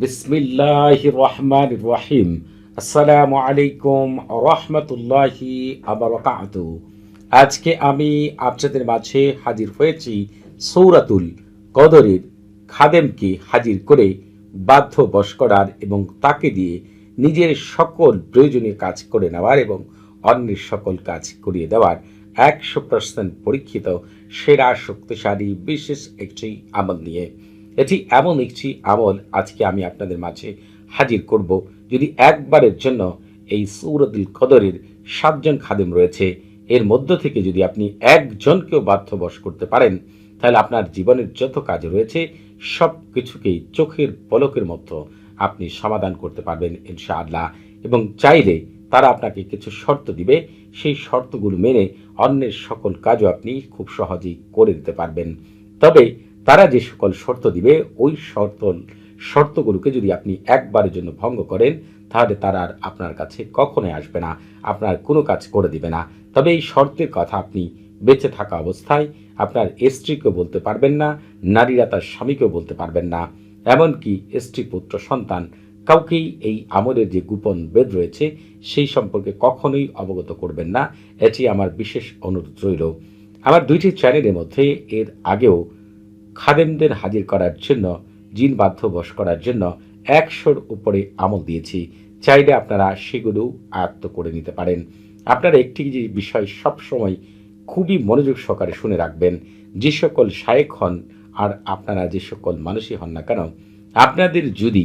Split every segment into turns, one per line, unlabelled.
বিসমিল্লাহ রহমান রহিম। আসসালামু আলাইকুম রহমতুল্লাহি আবরকাত। আজকে আমি আপনাদের মাঝে হাজির হয়েছি সৌরাতুল কদরের খাদেমকে হাজির করে বাধ্য বশ করার এবং তাকে দিয়ে নিজের সকল প্রয়োজনীয় কাজ করে নেওয়ার এবং অন্যের সকল কাজ করিয়ে দেওয়ার একশো পার্সেন্ট পরীক্ষিত, সেরা, শক্তিশালী, বিশেষ একটি আমল নিয়ে এটি এমন একটি আমল আজকে আমি আপনাদের মাঝে হাজির করব, যদি একবারের জন্য এই সৌরদুল কদরের সাতজন খাদেম রয়েছে। এর মধ্য থেকে যদি আপনি একজনকেও বাধ্যবশ করতে পারেন, তাহলে আপনার জীবনের যত কাজ রয়েছে, সব কিছুকেই চোখের পলকের মতো আপনি সমাধান করতে পারবেন ইনশাআল্লাহ। এবং চাইলে তারা আপনাকে কিছু শর্ত দিবে, সেই শর্তগুলো মেনে অন্যের সকল কাজও আপনি খুব সহজেই করে দিতে পারবেন। তবে তারা যে সকল শর্ত দিবে, ওই শর্ত শর্তগুলোকে যদি আপনি একবারের জন্য ভঙ্গ করেন, তাহলে তারা আর আপনার কাছে কখনোই আসবে না, আপনার কোনো কাজ করে দিবে না। তবে এই শর্তের কথা আপনি বেঁচে থাকা অবস্থায় আপনার স্ত্রীকেও বলতে পারবেন না, নারীরা তার স্বামীকেও বলতে পারবেন না। এমনকি স্ত্রী, পুত্র, সন্তান কাউকেই এই আমলের যে গোপন বেদ রয়েছে, সেই সম্পর্কে কখনোই অবগত করবেন না। এটি আমার বিশেষ অনুরোধ রইল। আমার দুইটি চ্যানেলের মধ্যে এর আগেও খাদেমদের হাজির করার জন্য, জিন বাধ্য বশ করার জন্য একশোর উপরে আমল দিয়েছি। চাইলে আপনারা সেগুলো আয়ত্ত করে নিতে পারেন। আপনারা একটি যে বিষয় সবসময় খুবই মনোযোগ সহকারে শুনে রাখবেন, যে সকল শায়েক হন আর আপনারা যে সকল মানুষই হন না কেন, আপনাদের যদি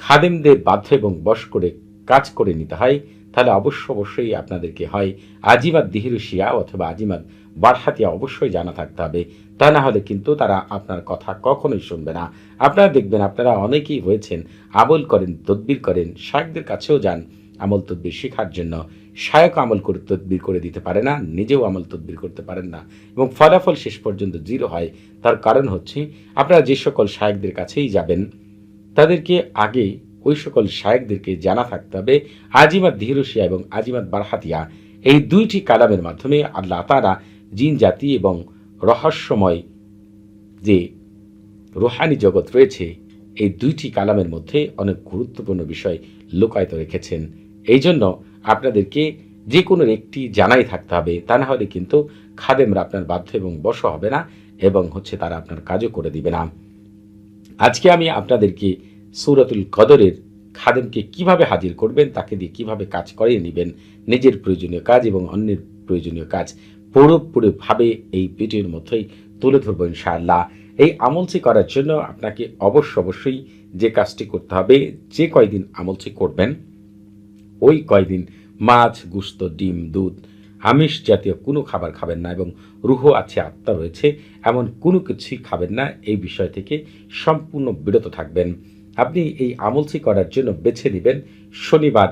খাদেমদের বাধ্য এবং বশ করে কাজ করে নিতে হয়, তাহলে অবশ্য অবশ্যই আপনাদেরকে হয় আজিমাদ দিহিরুশিয়া অথবা আজিমাদ বারহাতিয়া অবশ্যই জানা থাকতে হবে। তা না হলে কিন্তু তারা আপনার কথা কখনোই শুনবে না। আপনারা দেখবেন আপনারা অনেকেই হয়েছেন, আমল করেন, তদবির করেন শায়কদের কাছেও যান আমল তদবির শেখার জন্য। শায়ক আমল করে তদবির করে দিতে পারে না, নিজেও আমল তদবির করতে পারেন না। এবং ফলাফল শেষ পর্যন্ত জিরো হয়। তার কারণ হচ্ছে, আপনারা যে সকল শায়কদের কাছেই যাবেন, তাদেরকে আগে ওই সকল শায়েকদেরকে জানা থাকতে হবে। আজিমাত ধীরসিয়া এবং আজিমাত বারহাতিয়া, এই দুইটি কালামের মাধ্যমে আল্লাহ তারা জিন, জাতি এবং রহস্যময় যে রোহানি জগৎ রয়েছে, এই দুইটি কালামের মধ্যে অনেক গুরুত্বপূর্ণ বিষয় লুকায়িত রেখেছেন। এই জন্য আপনাদেরকে যে কোনো একটি জানাই থাকতে হবে, তা না হলে কিন্তু খাদেমরা আপনার বাধ্য এবং বশ হবে না এবং হচ্ছে তারা আপনার কাজও করে দিবে না। আজকে আমি আপনাদেরকে সৌরাতুল কদরের খাদেমকে কীভাবে হাজির করবেন, তাকে দিয়ে কীভাবে কাজ করিয়ে নেবেন, নিজের প্রয়োজনীয় কাজ এবং অন্যের প্রয়োজনীয় কাজ পুরোপুরিভাবে এই ভিডিওর মধ্যেই তুলে ধরবো ইনশাআল্লাহ। এই আমলটি করার জন্য আপনাকে অবশ্য অবশ্যই যে কাজটি করতে হবে, যে কয়দিন আমলটি করবেন, ওই কয়দিন মাছ, গুস্ত, ডিম, দুধ, আমিষ জাতীয় কোনো খাবার খাবেন না এবং রুহ আছে, আত্মা রয়েছে, এমন কোনো কিছুই খাবেন না, এই বিষয় থেকে সম্পূর্ণ বিরত থাকবেন। আপনি এই আমলটি করার জন্য বেছে নেবেন, শনিবার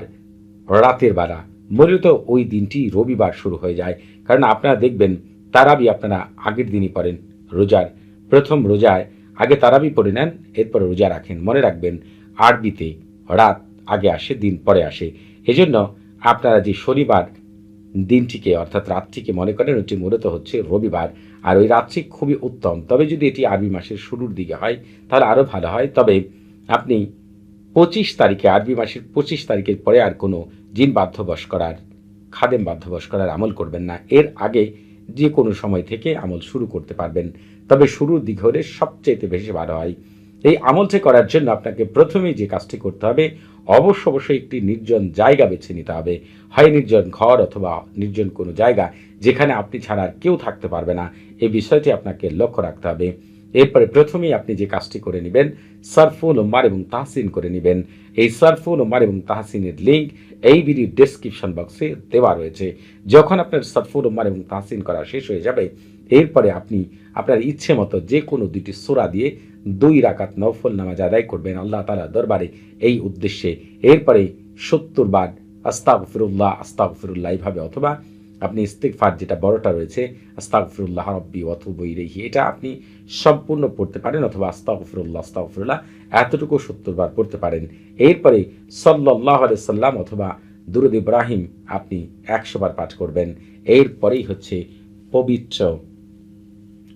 রাতের বেলা, মূলত ওই দিনটি রবিবার শুরু হয়ে যায় কারণ আপনারা দেখবেন তারাবি আপনারা আগের দিনই পড়েন রোজার। প্রথম রোজায় আগে তারাবি পড়ে নেন, এরপর রোজা রাখেন। মনে রাখবেন, আরবিতে রাত আগে আসে, দিন পরে আসে। এজন্য আপনারা যে শনিবার দিনটিকে, অর্থাৎ রাতটিকে মনে করেন ওটি মূলত হচ্ছে রবিবার। আর ওই রাত্রি খুবই উত্তম। তবে যদি এটি আরবি মাসের শুরুর দিকে হয়, তাহলে আরও ভালো হয়। তবে আপনি পঁচিশ তারিখে, আরবি মাসের পঁচিশ তারিখের পরে আর কোনো জিন বাধ্যবশ করার খাদেম বাধ্যবশ করার আমল করবেন না। এর আগে যে কোনো সময় থেকে আমল শুরু করতে পারবেন। তবে দিক হলে সবচেয়ে বেশি ভালো হয়। এই আমলটি করার জন্য আপনাকে প্রথমেই যে কাজটি করতে হবে, অবশ্য অবশ্যই একটি নির্জন জায়গা বেছে নিতে হবে। হয় নির্জন ঘর অথবা নির্জন কোনো জায়গা যেখানে আপনি ছাড়া আর কেউ থাকতে পারবে না। এই বিষয়টি আপনাকে লক্ষ্য রাখতে হবে। এরপরে প্রথমেই আপনি যে কাজটি করে নেবেন, সারফুল ওমার এবং তাহসিন করে নেবেন। এই সারফুল ওমার এবং তাহসিনের লিঙ্ক এই ভিডিও ডেসক্রিপশন বক্সে দেওয়া রয়েছে। যখন আপনার সারফুল ওমার এবং তাহসিন করা শেষ হয়ে যাবে, এরপরে আপনি আপনার ইচ্ছে মতো যে কোনো দুটি সোরা দিয়ে দুই রাকাত নফল নামাজ আদায় করবেন আল্লাহ তালা দরবারে এই উদ্দেশ্যে। এরপরে সত্তর বার আস্তাক ফিরুল্লাহ আস্তাক ফিরুল্লাহ এইভাবে অথবা আপনি ইস্তিকফার যেটা বড়টা রয়েছে আস্তাক ফিরুল্লাহ রব্বি অথবই রেহি এটা আপনি সম্পূর্ণ পড়তে পারেন অথবা আস্তাক ফিরুল্লাহ আস্তাক ফিরুল্লাহ এতটুকু সত্তর বার পড়তে পারেন। এরপরে সাল্লাহ সাল্লাম অথবা দুরুদ ইব্রাহিম আপনি একশো বার পাঠ করবেন। এরপরেই হচ্ছে পবিত্র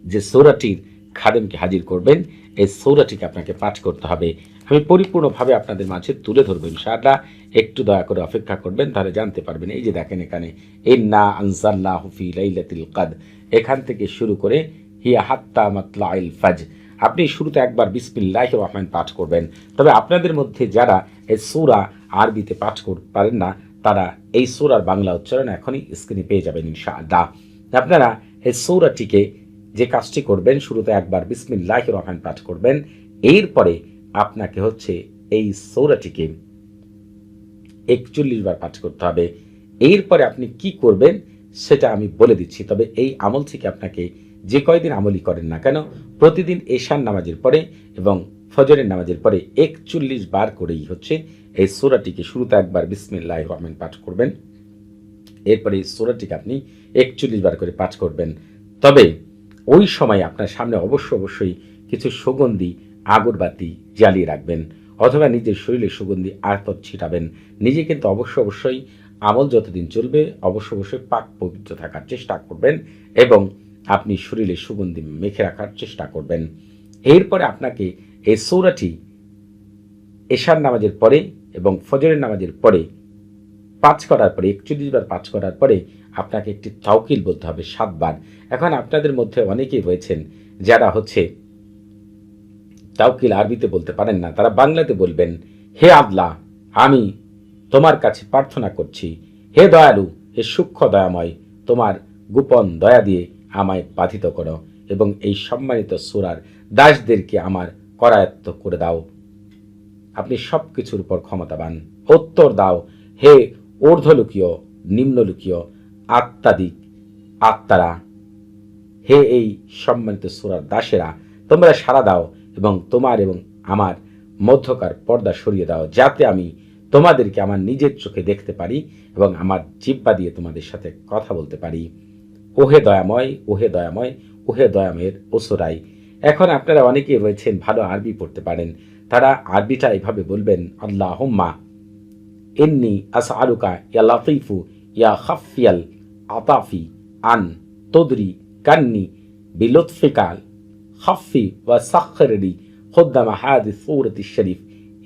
যে সোরাটির খাদেমকে হাজির করবেন, এই সৌরাটিকে আপনাকে পাঠ করতে হবে। আমি পরিপূর্ণভাবে আপনাদের মাঝে তুলে ধরবো ইনশাআল্লাহ। একটু দয়া করে অপেক্ষা করবেন, তাহলে জানতে পারবেন। এই যে দেখেন এখানে, ইন্না আনসাল্লাহ হুফি লাইলাতুল কাদ এখান থেকে শুরু করে, হিয়া হাত্তা মাতলা আইল ফাজ আপনি শুরুতে একবার বিসমিল্লাহ রহমান পাঠ করবেন। তবে আপনাদের মধ্যে যারা এই সূরা আরবিতে পাঠ করতে পারেন না, তারা এই সূরার বাংলা উচ্চারণ এখনই স্ক্রিনে পেয়ে যাবেন ইনশাআল্লাহ। আপনারা এই সৌরাটিকে যে কাজটি করবেন, শুরুতে একবার বিসমিল্লাহ রহমান পাঠ করবেন। এরপরে আপনাকে হচ্ছে এই সৌরাটিকে একচল্লিশ বার পাঠ করতে হবে। এরপরে আপনি কি করবেন সেটা আমি বলে দিচ্ছি, তবে এই আমল থেকে আপনাকে যে কয়দিন আমলই করেন না কেন, প্রতিদিন এশান নামাজের পরে এবং ফজরের নামাজের পরে একচল্লিশ বার করেই হচ্ছে এই সোরাটিকে শুরুতে একবার বিসমিল্লাহ রহমান পাঠ করবেন। এরপরে এই সোরাটিকে আপনি একচল্লিশ বার করে পাঠ করবেন। তবে ওই সময় আপনার সামনে অবশ্য অবশ্যই কিছু সুগন্ধি আগরবাতি জ্বালিয়ে রাখবেন, অথবা নিজের শরীরে সুগন্ধি আতর ছিটাবেন। নিজে কিন্তু অবশ্য অবশ্যই আমল যতদিন চলবে, অবশ্য অবশ্যই পাক পবিত্র থাকার চেষ্টা করবেন এবং আপনি শরীরে সুগন্ধি মেখে রাখার চেষ্টা করবেন। এরপরে আপনাকে এই সৌরাটি এশার নামাজের পরে এবং ফজরের নামাজের পরে পাঁচ করার পরে, একচল্লিশ বার পাঁচ করার পরে আপনাকে একটি তাওকিল বলতে হবে সাতবার। এখন আপনাদের মধ্যে অনেকেই রয়েছেন যারা হচ্ছে তাওকিল আরবিতে বলতে পারেন না, তারা বাংলাতে বলবেন, হে আল্লাহ, আমি তোমার কাছে প্রার্থনা করছি। হে দয়ালু, হে সূক্ষ্ম দয়াময়, তোমার গোপন দয়া দিয়ে আমায় বাধিত করো এবং এই সম্মানিত সুরার দাসদেরকে আমার করায়ত্ত করে দাও। আপনি সব কিছুর উপর ক্ষমতাবান। উত্তর দাও, হে ঊর্ধ্বলুকীয়, নিম্নলুকীয়, আত্মাদিক আত্মারা, হে এই সম্মানিত সুরার দাসেরা, তোমরা সারা দাও এবং তোমার এবং আমার মধ্যকার পর্দা সরিয়ে দাও, যাতে আমি তোমাদেরকে আমার নিজের চোখে দেখতে পারি এবং আমার জিব্বা দিয়ে তোমাদের সাথে কথা বলতে পারি। ওহে দয়াময় ওহে দয়াময়, ওহে দয়াময়ের ওসরাই এখন আপনারা অনেকেই রয়েছেন ভালো আরবি পড়তে পারেন। তারা আরবিটা এভাবে বলবেন আল্লাহ হোম্মা ইন্নি আস আলুকা ইয়া লাতিফু ইয়া খাফিয়াল আতাফি আন তদরি কান্নি বিলুৎফিকাল خفي وسخر لي خدم هذه الصورة الشريف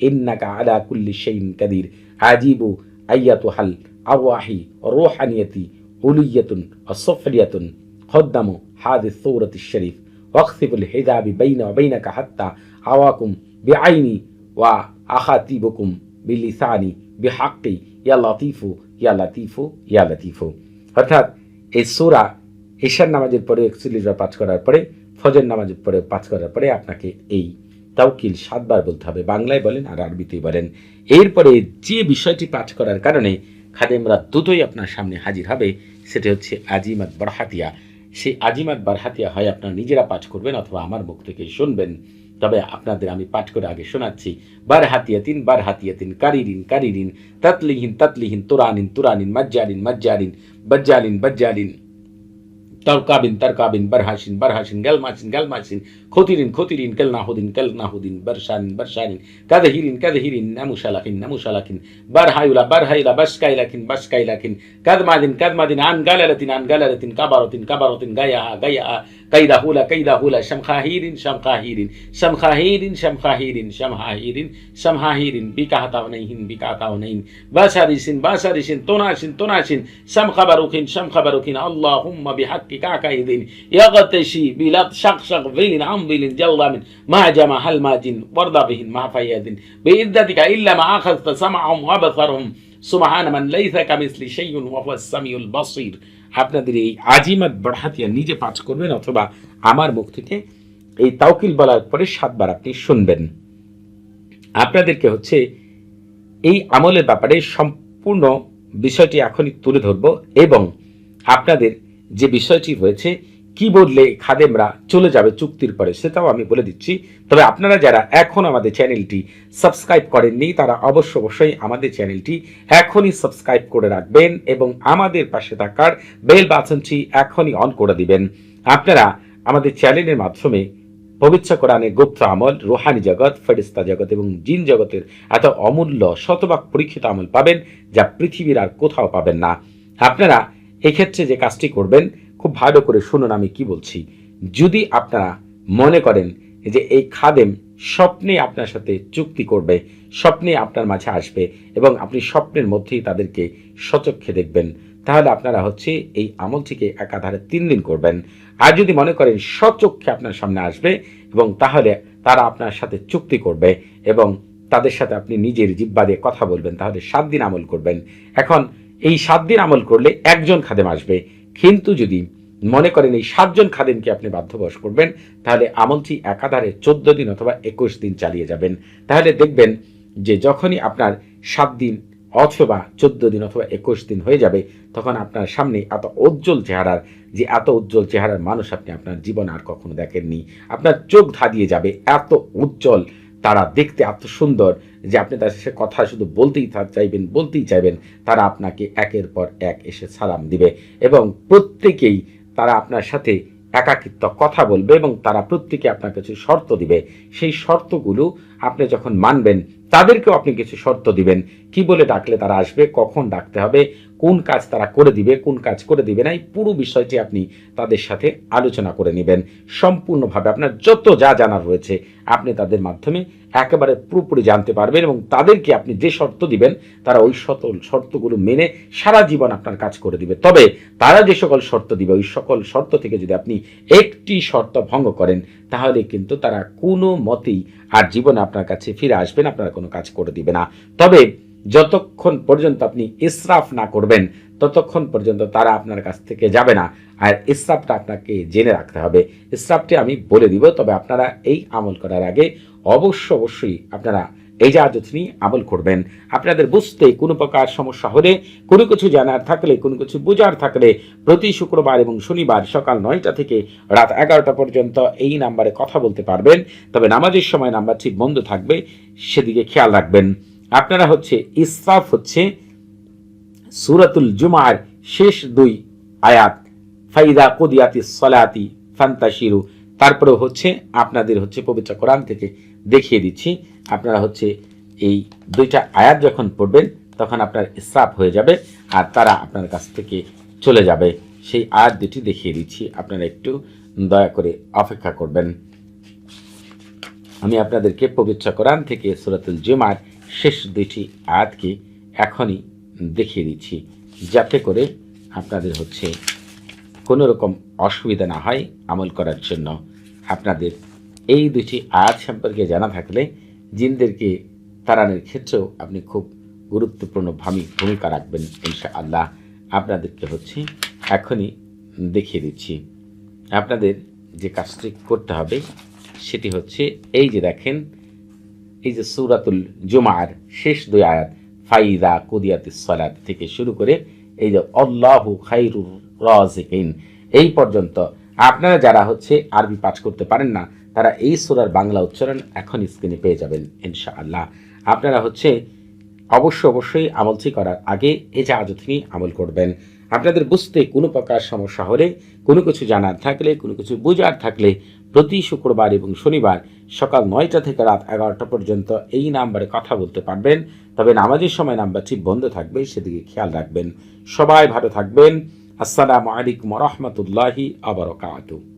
إنك على كل شيء قدير عجيب أيتها الأرواح الروحانية علية وسفلية خدم هذه الصورة الشريف واخسف الحجاب بين وبينك حتى أراكم بعيني وأخاتبكم بلساني بحقي يا لطيف يا لطيف يا لطيف অর্থাৎ এই সুরা ঈশান নামাজের পরে একচল্লিশ বার পাঠ করার পরে ফজর নামাজের পরে পাঠ করার পরে আপনাকে এই তাওকিল সাতবার বলতে হবে। বাংলায় বলেন আর আরবিতেই বলেন। এরপরে যে বিষয়টি পাঠ করার কারণে খাদেমরা দুটোই আপনার সামনে হাজির হবে, সেটি হচ্ছে আজিমাত বারহাতিয়া। সেই আজিমাত বারহাতিয়া হয় আপনারা নিজেরা পাঠ করবেন অথবা আমার মুখ থেকে শুনবেন। তবে আপনাদের আমি পাঠ করে আগে শোনাচ্ছি। বার হাতিয়াতিন বার হাতিয়াতিন কারিরিন কারিরিন, তাতলিহীন তাতলিহীন, তুরানিন তুরানিন মজ্জালিন মজ্জালিন বজ্জালিন বজ্জালিন। তরকাবিন তরকাবিন বারহাসিন বারহাসিন গেলমাসিন গেলমাসিন খতিরিন খতিরিন কেলনাহুদিন কেলনাহুদিন বর্ষানিন বর্ষানিন কাদহিরিন কাদহিরিন নামুশালাকিন নামুশালাকিন বারহায়ুলা বারহাইলা বাসকাইলাকিন বাসকাইলাকিন কাদমাদিন কাদমাদিন আন গালালাতিন আন গালালাতিন, কাবারতিন কাবারতিন গায়াহা গায়াহা قيل هولا قيل هولا شمخاهير شمخاهير شمخاهير شمخاهير شمخاهير شمخاهير باشاريشين باشاريشين توناشين توناشين شم خبروكين شم خبروكين اللهم بحق كعكايدين يغتشي بلاد شق فيلين عم فيلين جل من ما جمع جن ورد بهن ما فيادن بإذتك إلا ما أخذت سمعهم وبصرهم سبحان من ليس كمثل شيء وهو السميع البصير. আপনাদের এই আজিমাত বড়হাতিয়া নিজে পাঠ করবেন অথবা আমার মুখ থেকে এই তাওকিল বলার পরে সাতবার আপনি শুনবেন। আপনাদেরকে হচ্ছে এই আমলের ব্যাপারে সম্পূর্ণ বিষয়টি এখনই তুলে ধরব এবং আপনাদের যে বিষয়টি রয়েছে কি বললে খাদেমরা চলে যাবে চুক্তির পরে সেটাও আমি বলে দিচ্ছি। তবে আপনারা যারা এখন আমাদের চ্যানেলটি সাবস্ক্রাইব করেননি, তারা অবশ্য অবশ্যই আমাদের চ্যানেলটি এখনই সাবস্ক্রাইব করে রাখবেন এবং আমাদের পাশে থাকার বেল বাটনটি এখনই অন করে দিবেন। আপনারা আমাদের চ্যানেলের মাধ্যমে পবিত্র কোরআনে গুপ্ত আমল, রোহানি জগৎ ফেরিস্তা জগৎ এবং জিন জগতের এত অমূল্য শতভাগ পরীক্ষিত আমল পাবেন, যা পৃথিবীর আর কোথাও পাবেন না। আপনারা এক্ষেত্রে যে কাজটি করবেন খুব ভালো করে শুনুন আমি কি বলছি। যদি আপনারা মনে করেন যে এই খাদেম স্বপ্নে আপনার সাথে চুক্তি করবে, স্বপ্নে আপনার মাঝে আসবে এবং আপনি স্বপ্নের মধ্যেই তাদেরকে সচক্ষে দেখবেন, তাহলে আপনারা হচ্ছে এই আমলটিকে একাধারে তিন দিন করবেন। আর যদি মনে করেন সচক্ষে আপনার সামনে আসবে এবং তাহলে তারা আপনার সাথে চুক্তি করবে এবং তাদের সাথে আপনি নিজের জিব্বা দিয়ে কথা বলবেন, তাহলে সাত দিন আমল করবেন। এখন এই সাত দিন আমল করলে একজন খাদেম আসবে কিন্তু যদি মনে করেন এই সাতজন খাদেমকে আপনি বাধ্যবশ করবেন, তাহলে আমলটি একাধারে চোদ্দ দিন অথবা একুশ দিন চালিয়ে যাবেন। তাহলে দেখবেন যে যখনই আপনার সাত দিন অথবা চোদ্দ দিন অথবা একুশ দিন হয়ে যাবে, তখন আপনার সামনে এত উজ্জ্বল চেহারার, যে এত উজ্জ্বল চেহারার মানুষ আপনি আপনার জীবন আর কখনো দেখেননি। আপনার চোখ ধাঁধিয়ে যাবে, এত উজ্জ্বল, তারা দেখতে এত সুন্দর যে আপনি তার সে কথা শুধু বলতেই চাইবেন বলতেই চাইবেন, তারা আপনাকে একের পর এক এসে সালাম দিবে এবং প্রত্যেকেই তারা আপনার সাথে একাকিত্ব কথা বলবে এবং তারা প্রত্যেকে আপনার কিছু শর্ত দিবে। সেই শর্তগুলো আপনি যখন মানবেন, তাদেরকেও আপনি কিছু শর্ত দিবেন। কি বলে ডাকলে তারা আসবে, কখন ডাকতে হবে কোন কাজ তারা করে দিবে, কোন কাজ করে দিবে না, এই পুরো বিষয়টি আপনি তাদের সাথে আলোচনা করে নেবেন। সম্পূর্ণভাবে আপনার যত যা জানার রয়েছে, আপনি তাদের মাধ্যমে একেবারে পুরোপুরি জানতে পারবেন এবং তাদেরকে আপনি যে শর্ত দিবেন, তারা ওই শত, শর্তগুলো মেনে সারা জীবন আপনার কাজ করে দিবে। তবে তারা যে সকল শর্ত দিবে, ওই সকল শর্ত থেকে যদি আপনি একটি শর্ত ভঙ্গ করেন, তাহলে কিন্তু তারা কোনো মতেই আর জীবনে আপনার কাছে ফিরে আসবেন আপনার কোনো কাজ করে দিবে না। তবে যতক্ষণ পর্যন্ত আপনি ইসরাফ না করবেন, ততক্ষণ পর্যন্ত তারা আপনার কাছ থেকে যাবে না। আর ইসরাফটা আপনাকে জেনে রাখতে হবে। ইসরাফটি আমি বলে দিব, তবে আপনারা এই আমল করার আগে অবশ্য অবশ্যই আপনারা এই জাহাজত নিয়ে আমল করবেন। আপনাদের বুঝতে কোনো প্রকার সমস্যা হলে, কোনো কিছু জানার থাকলে, কোনো কিছু বোঝার থাকলে প্রতি শুক্রবার এবং শনিবার সকাল নয়টা থেকে রাত এগারোটা পর্যন্ত এই নাম্বারে কথা বলতে পারবেন। তবে নামাজের সময় নাম্বারটি বন্ধ থাকবে, সেদিকে খেয়াল রাখবেন। আপনারা হচ্ছে ইসরাফ হচ্ছে সুরাতুল জুমার শেষ দুই আয়াত। ফাইদা কুদিয়াতি সলাতি ফান্তাশিরু। তারপরে হচ্ছে আপনাদের হচ্ছে পবিত্র কোরআন থেকে দেখিয়ে দিচ্ছি। আপনারা হচ্ছে এই দুইটা আয়াত যখন পড়বেন, তখন আপনার ইসরাফ হয়ে যাবে আর তারা আপনার কাছ থেকে চলে যাবে। সেই আয়াত দুটি দেখিয়ে দিচ্ছি। আপনারা একটু দয়া করে অপেক্ষা করবেন। আমি আপনাদেরকে পবিত্র কোরআন থেকে সুরাতুল জুমার শেষ দুইটি আয়াতকে এখনই দেখিয়ে দিচ্ছি, যাতে করে আপনাদের হচ্ছে কোনো রকম অসুবিধা না হয় আমল করার জন্য। আপনাদের এই দুটি আয়াত সম্পর্কে জানা থাকলে জিনদেরকে তাড়ানোর ক্ষেত্রেও আপনি খুব গুরুত্বপূর্ণ ভামি- ভূমিকা রাখবেন ইনশা আল্লাহ আপনাদেরকে হচ্ছে এখনই দেখিয়ে দিচ্ছি। আপনাদের যে কাজটি করতে হবে সেটি হচ্ছে এই যে দেখেন এই যে সূরাতুল জুমার শেষ দুই আয়াত, ফাইদা কুদিয়াতিস সালাত থেকে শুরু করে এই যে আল্লাহু খাইরুর রাজিকিন, এই পর্যন্ত আপনারা যারা হচ্ছে আরবি পাঠ করতে পারেন না, তারা এই সুরার বাংলা উচ্চারণ এখন স্ক্রিনে পেয়ে যাবেন, ইনশাআল্লাহ। আপনারা হচ্ছে অবশ্য অবশ্যই আমলটি করার আগে এই জাহাজত নিয়ে আমল করবেন। আপনাদের বুঝতে কোনো প্রকার সমস্যা হলে, কোনো কিছু জানার থাকলে, কোনো কিছু বোঝার থাকলে প্রতি শুক্রবার এবং শনিবার সকাল নয়টা থেকে রাত এগারোটা পর্যন্ত এই নাম্বারে কথা বলতে পারবেন। তবে নামাজের সময় নাম্বারটি বন্ধ থাকবে, সেদিকে খেয়াল রাখবেন। সবাই ভালো থাকবেন। আসসালামু আলাইকুম রহমতুল্লাহি আবরকাত